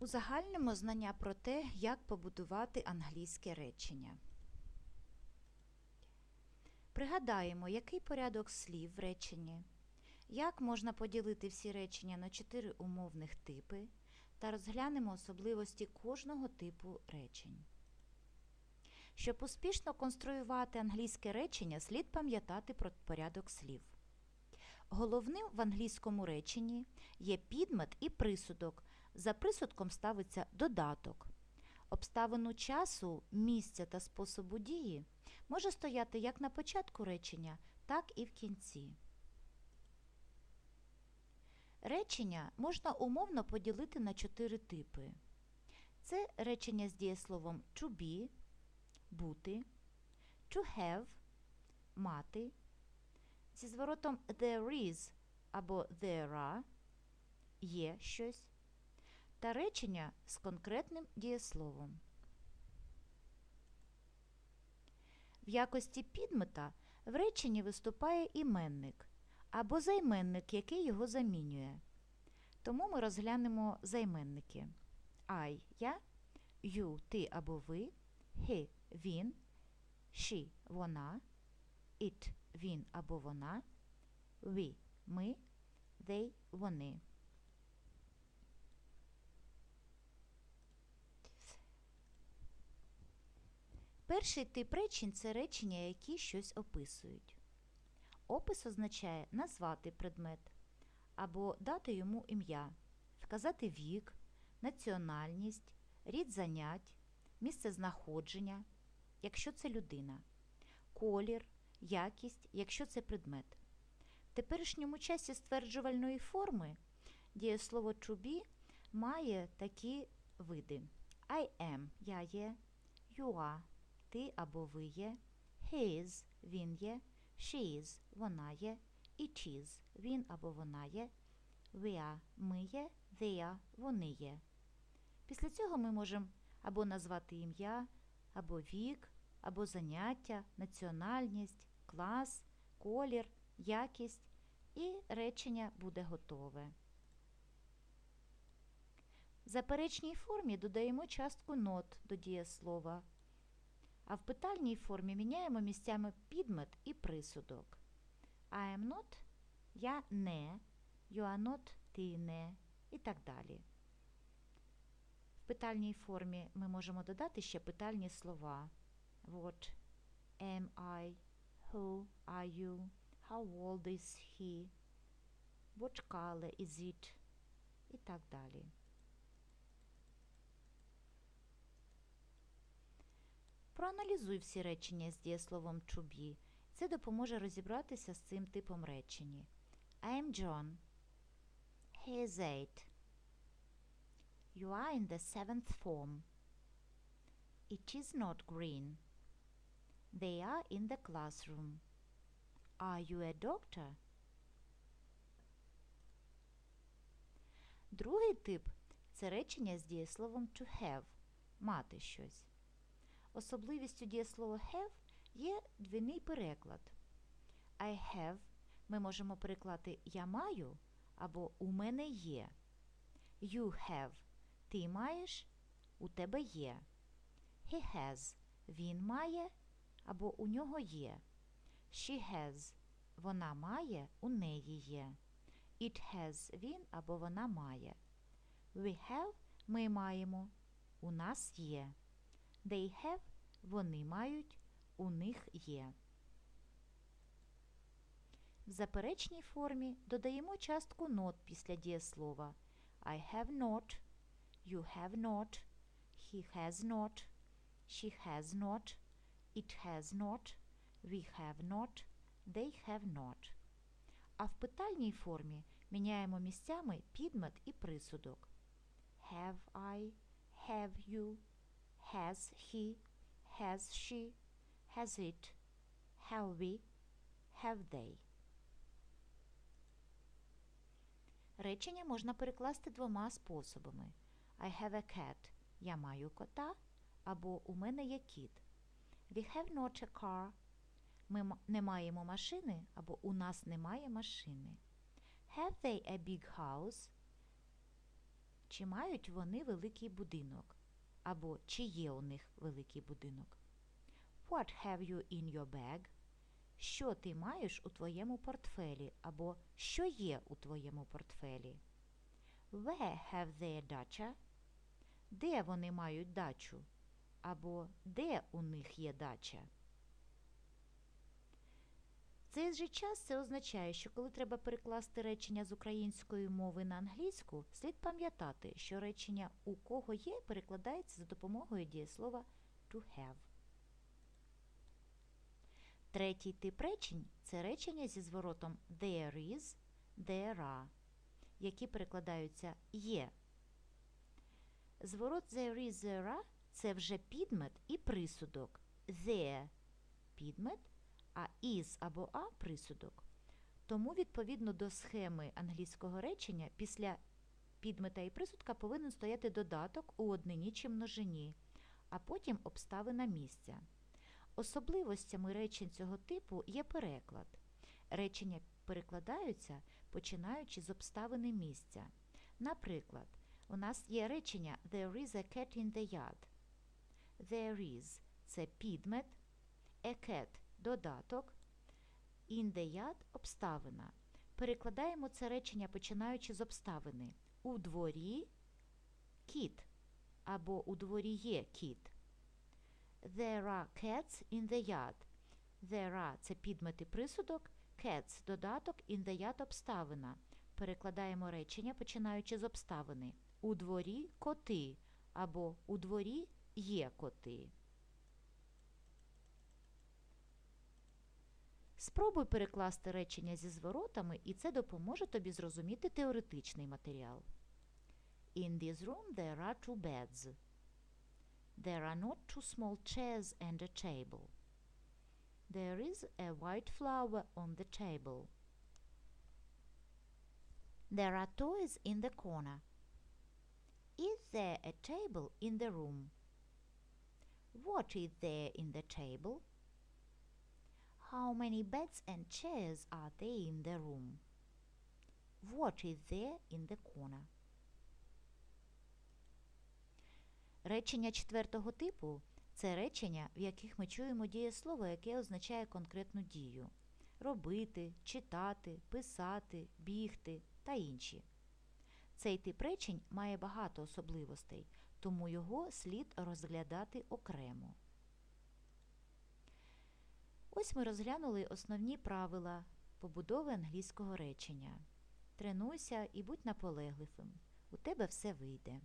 Узагальнимо знання про те, як побудувати англійське речення. Пригадаємо, який порядок слів в реченні, як можна поділити всі речення на чотири умовних типи та розглянемо особливості кожного типу речень. Щоб успішно конструювати англійське речення, слід пам'ятати про порядок слів. Головним в англійському реченні є підмет і присудок. За присудком ставиться додаток. Обставину часу, місця та способу дії може стояти як на початку речення, так і в кінці. Речення можна умовно поділити на чотири типи. Це речення з дієсловом to be, бути, to have, мати, зі зворотом there is або there are, є щось, та речення з конкретним дієсловом. В якості підмета в реченні виступає іменник або займенник, який його замінює. Тому ми розглянемо займенники. I – я, you – ти або ви, he – він, she – вона, it – він або вона, we – ми, they – вони. Перший тип речень це речення, які щось описують. Опис означає назвати предмет або дати йому ім'я, вказати вік, національність, рід занять, місце знаходження, якщо це людина, колір, якість, якщо це предмет. В теперішньому часі стверджувальної форми дієслово to be має такі види. I am я є, you are ти або ви є, he is він є, she is вона є, it is він або вона є, we ми є, they вони є. Після цього ми можемо або назвати ім'я, або вік, або заняття, національність, клас, колір, якість. І речення буде готове. В заперечній формі додаємо частку not до дієслова а в питальній формі міняємо місцями підмет і присудок. I am not я не, you are not ти не і так далі. В питальній формі ми можемо додати ще питальні слова. What am I? Who are you? How old is he? What color is it? І так далі. Проаналізуй всі речення з дієсловом to be. Це допоможе розібратися з цим типом речення. I am John. He is eight. You are in the seventh form. It is not green. They are in the classroom. Are you a doctor? Другий тип це речення з дієсловом to have мати щось. Особливістю дієслова have є двійний переклад. I have ми можемо переклати я маю або у мене є. You have ти маєш, у тебе є. He has він має або у нього є. She has вона має, у неї є. It has він або вона має. We have ми маємо, у нас є. They have вони мають, у них є. В заперечній формі додаємо частку not після дієслова. I have not, you have not, he has not, she has not, it has not, we have not, they have not. А в питальній формі міняємо місцями підмет і присудок. Have I, have you, has he, has she, has it, have we, have they. Речення можна перекласти двома способами. I have a cat. Я маю кота. Або у мене є кіт. We have not a car. Ми не маємо машини, або у нас немає машини. Have they a big house? чи мають вони великий будинок, або чи є у них великий будинок. What have you in your bag? Що ти маєш у твоєму портфелі, або що є у твоєму портфелі? Where have they dacha? Де вони мають дачу? Або де у них є дача? Цей же час це означає, що коли треба перекласти речення з української мови на англійську, слід пам'ятати, що речення у кого є перекладається за допомогою дієслова to have. Третій тип речень це речення зі зворотом there is, there are, які перекладаються є. Зворот there is, there are – це вже підмет і присудок. There – підмет, а is або а присудок. Тому, відповідно до схеми англійського речення, після підмета і присудка повинен стояти додаток у однині чи множині, а потім обставина місця. Особливостями речень цього типу є переклад. Речення перекладаються, починаючи з обставини місця. Наприклад, у нас є речення There is a cat in the yard. There is – це підмет, a cat – додаток, yard – обставина. Перекладаємо це речення, починаючи з обставини. У дворі кіт або у дворі є кіт. There are cats in the yard. There are – це підмет і присудок, cats – додаток, in обставина. Перекладаємо речення, починаючи з обставини. У дворі коти або у дворі є коти. Спробуй перекласти речення зі зворотами, і це допоможе тобі зрозуміти теоретичний матеріал. In this room there are two beds. There are not two small chairs and a table. There is a white flower on the table. There are toys in the corner. Is there a table in the room? What is there in the table? How many beds and chairs are there in the room? What is there in the corner? Речення четвертого типу це речення, в яких ми чуємо дієслово, яке означає конкретну дію робити, читати, писати, бігти та інші. Цей тип речень має багато особливостей, тому його слід розглядати окремо. Ось ми розглянули основні правила побудови англійського речення. Тренуйся і будь наполегливим. У тебе все вийде.